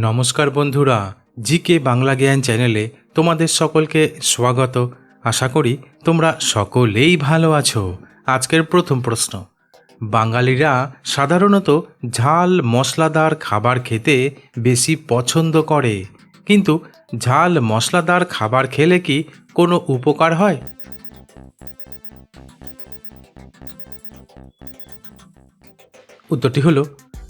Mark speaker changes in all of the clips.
Speaker 1: নমস্কার বন্ধুরা জি কে বাংলা জ্ঞান চ্যানেলে তোমাদের সকলকে স্বাগত। আশা করি তোমরা সকলেই ভালো আছো। আজকের প্রথম প্রশ্ন। বাঙালিরা সাধারণত ঝাল মশলাদার খাবার খেতে বেশি পছন্দ করে। কিন্তু ঝাল মশলাদার খাবার খেলে কি কোনো উপকার হয়? উত্তরটি হলো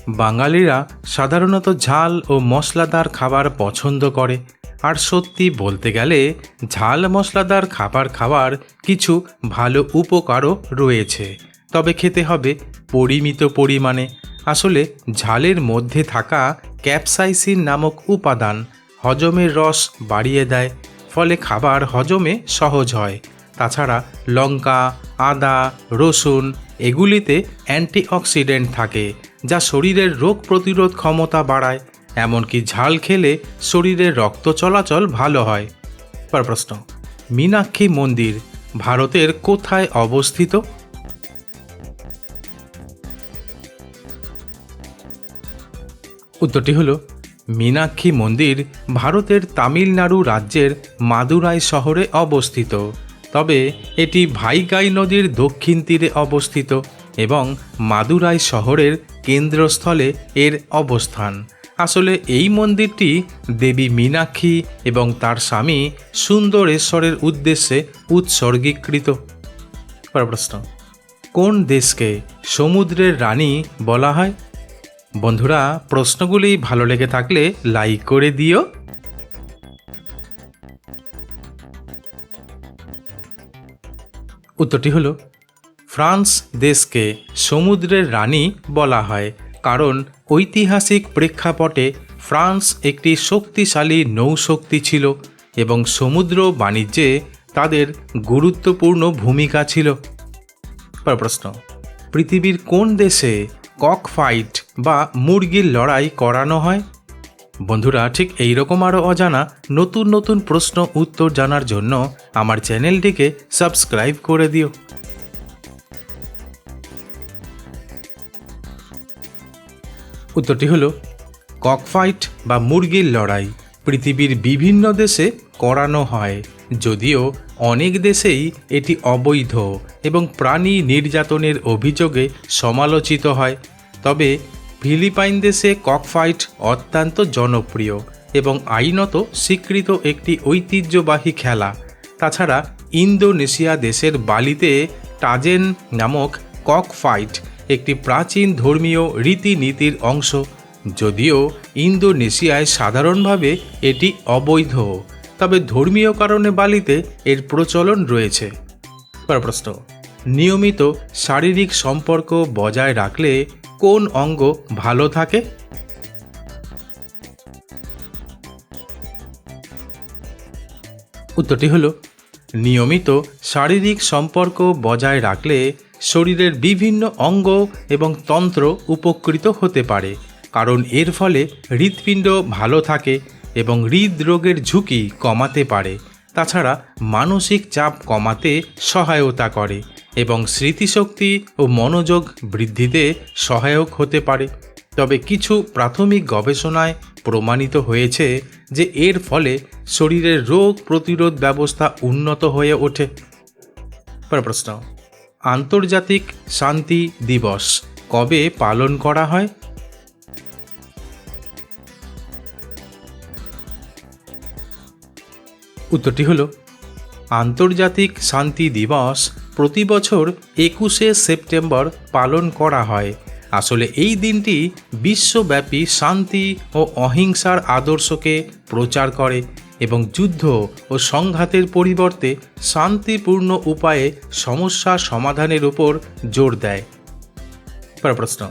Speaker 1: বাঙালিরা সাধারণত ঝাল ও মশলাদার খাবার পছন্দ করে। আর সত্যি বলতে গেলে, ঝাল মশলাদার খাবার খাওয়ার কিছু ভালো উপকারও রয়েছে। তবে খেতে হবে পরিমিত পরিমাণে। আসলে ঝালের মধ্যে থাকা ক্যাপসাইসিন নামক উপাদান হজমের রস বাড়িয়ে দেয়, ফলে খাবার হজমে সহজ হয়। তাছাড়া লঙ্কা, আদা, রসুন এগুলিতে অ্যান্টিঅক্সিডেন্ট থাকে যা শরীরের রোগ প্রতিরোধ ক্ষমতা বাড়ায়, এমনকি ঝাল খেলে শরীরের রক্ত চলাচল ভালো হয়। পর প্রশ্ন, মীনাক্ষী মন্দির ভারতের কোথায় অবস্থিত? উত্তরটি হলো, মীনাক্ষী মন্দির ভারতের তামিলনাড়ু রাজ্যের মাদুরাই শহরে অবস্থিত। তবে এটি ভাইগাই নদীর দক্ষিণ তীরে অবস্থিত এবং মাদুরাই শহরের কেন্দ্রস্থলে এর অবস্থান। আসলে এই মন্দিরটি দেবী মীনাক্ষী এবং তার স্বামী সুন্দরেশ্বরের উদ্দেশ্যে উৎসর্গীকৃত। পর প্রশ্ন, কোন দেশকে সমুদ্রের রানী বলা হয়? বন্ধুরা, প্রশ্নগুলি ভালো লেগে থাকলে লাইক করে দিও। উত্তরটি হলো ফ্রান্স দেশকে সমুদ্রের রানী বলা হয়, কারণ ঐতিহাসিক প্রেক্ষাপটে ফ্রান্স একটি শক্তিশালী নৌশক্তি ছিল এবং সমুদ্র বাণিজ্যে তাদের গুরুত্বপূর্ণ ভূমিকা ছিল। পর প্রশ্ন, পৃথিবীর কোন দেশে কক ফাইট বা মুরগির লড়াই করানো হয়? বন্ধুরা, ঠিক এই রকম আরও অজানা নতুন নতুন প্রশ্ন উত্তর জানার জন্য আমার চ্যানেলটিকে সাবস্ক্রাইব করে দিও। উত্তরটি হলো, ককফাইট বা মুরগির লড়াই পৃথিবীর বিভিন্ন দেশে করানো হয়, যদিও অনেক দেশেই এটি অবৈধ এবং প্রাণী নির্যাতনের অভিযোগে সমালোচিত হয়। তবে ফিলিপাইন দেশে ককফাইট অত্যন্ত জনপ্রিয় এবং আইনত স্বীকৃত একটি ঐতিহ্যবাহী খেলা। তাছাড়া ইন্দোনেশিয়া দেশের বালিতে টাজেন নামক কক ফাইট একটি প্রাচীন ধর্মীয় রীতিনীতির অংশ, যদিও ইন্দোনেশিয়ায় সাধারণভাবে এটি অবৈধ, তবে ধর্মীয় কারণে বালিতে এর প্রচলন রয়েছে। প্রশ্ন, নিয়মিত শারীরিক সম্পর্ক বজায় রাখলে কোন অঙ্গ ভালো থাকে? উত্তরটি হলো, নিয়মিত শারীরিক সম্পর্ক বজায় রাখলে শরীরের বিভিন্ন অঙ্গ এবং তন্ত্র উপকৃত হতে পারে, কারণ এর ফলে হৃৎপিণ্ড ভালো থাকে এবং হৃদরোগের ঝুঁকি কমাতে পারে। তাছাড়া মানসিক চাপ কমাতে সহায়তা করে এবং স্মৃতিশক্তি ও মনোযোগ বৃদ্ধিতে সহায়ক হতে পারে। তবে কিছু প্রাথমিক গবেষণায় প্রমাণিত হয়েছে যে এর ফলে শরীরের রোগ প্রতিরোধ ব্যবস্থা উন্নত হয়ে ওঠে। পর প্রশ্ন। আন্তর্জাতিক শান্তি দিবস কবে পালন করা হয়? উত্তরটি হল, আন্তর্জাতিক শান্তি দিবস প্রতি বছর একুশে সেপ্টেম্বর পালন করা হয়। আসলে এই দিনটি বিশ্বব্যাপী শান্তি ও অহিংসার আদর্শকে প্রচার করে। এবং যুদ্ধ ও সংঘাতের পরিবর্তে শান্তিপূর্ণ উপায়ে সমস্যা সমাধানের উপর জোর দেয়। প্রশ্ন,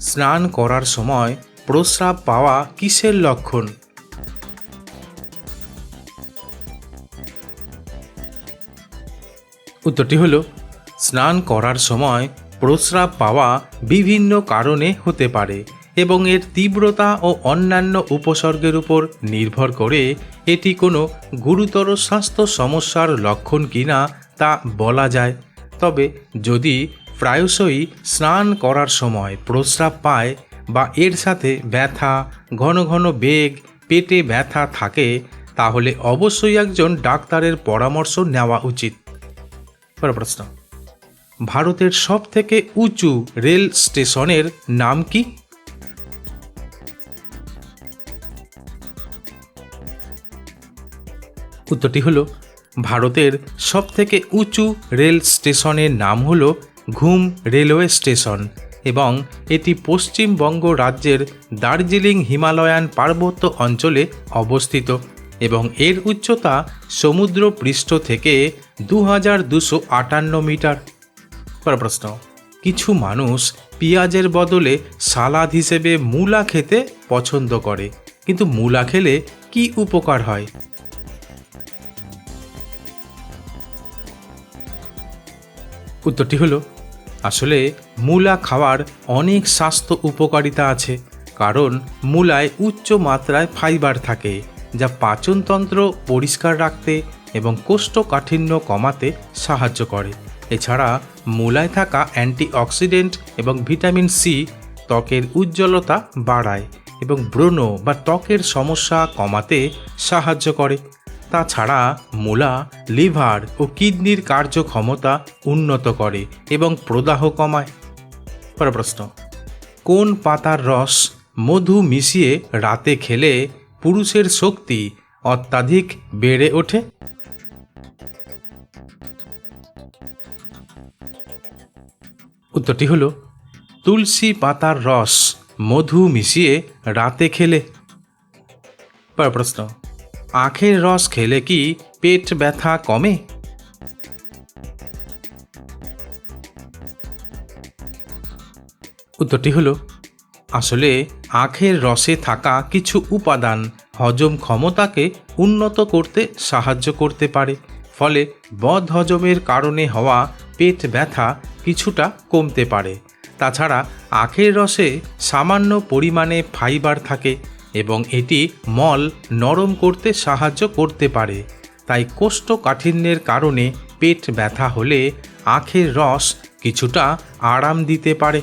Speaker 1: স্নান করার সময় প্রস্রাব পাওয়া কিসের লক্ষণ? উত্তরটি হলো, স্নান করার সময় প্রস্রাব পাওয়া বিভিন্ন কারণে হতে পারে। এবং এর তীব্রতা ও অন্যান্য উপসর্গের উপর নির্ভর করে এটি কোনো গুরুতর স্বাস্থ্য সমস্যার লক্ষণ কিনা তা বলা যায়। তবে যদি প্রায়শই স্নান করার সময় প্রস্রাব পায় বা এর সাথে ব্যথা, ঘন ঘন বেগ, পেটে ব্যথা থাকে, তাহলে অবশ্যই একজন ডাক্তারের পরামর্শ নেওয়া উচিত। প্রশ্ন, ভারতের সবথেকে উঁচু রেল স্টেশনের নাম কি? উত্তরটি হলো, ভারতের সবথেকে উঁচু রেল স্টেশনের নাম হল ঘুম রেলওয়ে স্টেশন এবং এটি পশ্চিমবঙ্গ রাজ্যের দার্জিলিং হিমালয়ান পার্বত্য অঞ্চলে অবস্থিত এবং এর উচ্চতা সমুদ্র পৃষ্ঠ থেকে দু হাজার দুশো আটান্ন মিটার। প্রশ্ন, কিছু মানুষ পেঁয়াজের বদলে সালাদ হিসেবে মূলা খেতে পছন্দ করে, কিন্তু মূলা খেলে কি উপকার হয়? উত্তরটি হলো, আসলে মূলা খাওয়ার অনেক স্বাস্থ্য উপকারিতা আছে, কারণ মূলায় উচ্চ মাত্রায় ফাইবার থাকে, যা পাচনতন্ত্র পরিষ্কার রাখতে এবং কোষ্ঠকাঠিন্য কমাতে সাহায্য করে। এছাড়া মূলায় থাকা অ্যান্টিঅক্সিডেন্ট এবং ভিটামিন সি ত্বকের উজ্জ্বলতা বাড়ায় এবং ব্রণ বা ত্বকের সমস্যা কমাতে সাহায্য করে। তাছাড়া মূলা, লিভার ও কিডনির কার্যক্ষমতা উন্নত করে এবং প্রদাহ কমায়। পরের প্রশ্ন, কোন পাতার রস মধু মিশিয়ে রাতে খেলে পুরুষের শক্তি অত্যাধিক বেড়ে ওঠে? উত্তরটি হলো, তুলসী পাতার রস মধু মিশিয়ে রাতে খেলে। পরের প্রশ্ন আখের রস খেলে কি পেট ব্যথা কমে? উত্তরটি হলো, আসলে আখের রসে থাকা কিছু উপাদান হজম ক্ষমতাকে উন্নত করতে সাহায্য করতে পারে, ফলে বদ হজমের কারণে হওয়া পেট ব্যথা কিছুটা কমতে পারে। তাছাড়া আখের রসে সামান্য পরিমাণে ফাইবার থাকে এবং এটি মল নরম করতে সাহায্য করতে পারে। তাই কোষ্ঠকাঠিন্যের কারণে পেট ব্যথা হলে আখের রস কিছুটা আরাম দিতে পারে।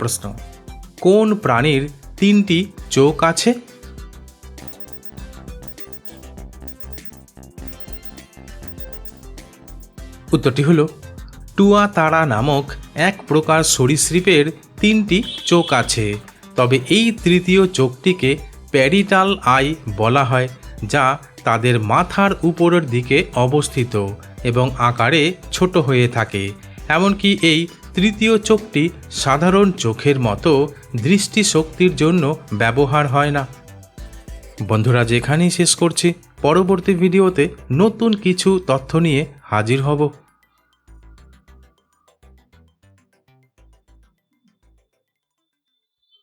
Speaker 1: প্রশ্ন, কোন প্রাণীর তিনটি চোখ আছে? উত্তরটি হল টুয়া তারা নামক এক প্রকার সরীসৃপের তিনটি চোখ আছে। তবে এই তৃতীয় চোখটিকে প্যারিটাল আই বলা হয়, যা তাদের মাথার উপরের দিকে অবস্থিত এবং আকারে ছোট হয়ে থাকে। এমনকি এই তৃতীয় চোখটি সাধারণ চোখের মতো দৃষ্টিশক্তির জন্য ব্যবহার হয় না। বন্ধুরা, যেখানেই শেষ করছি, পরবর্তী ভিডিওতে নতুন কিছু তথ্য নিয়ে হাজির হব।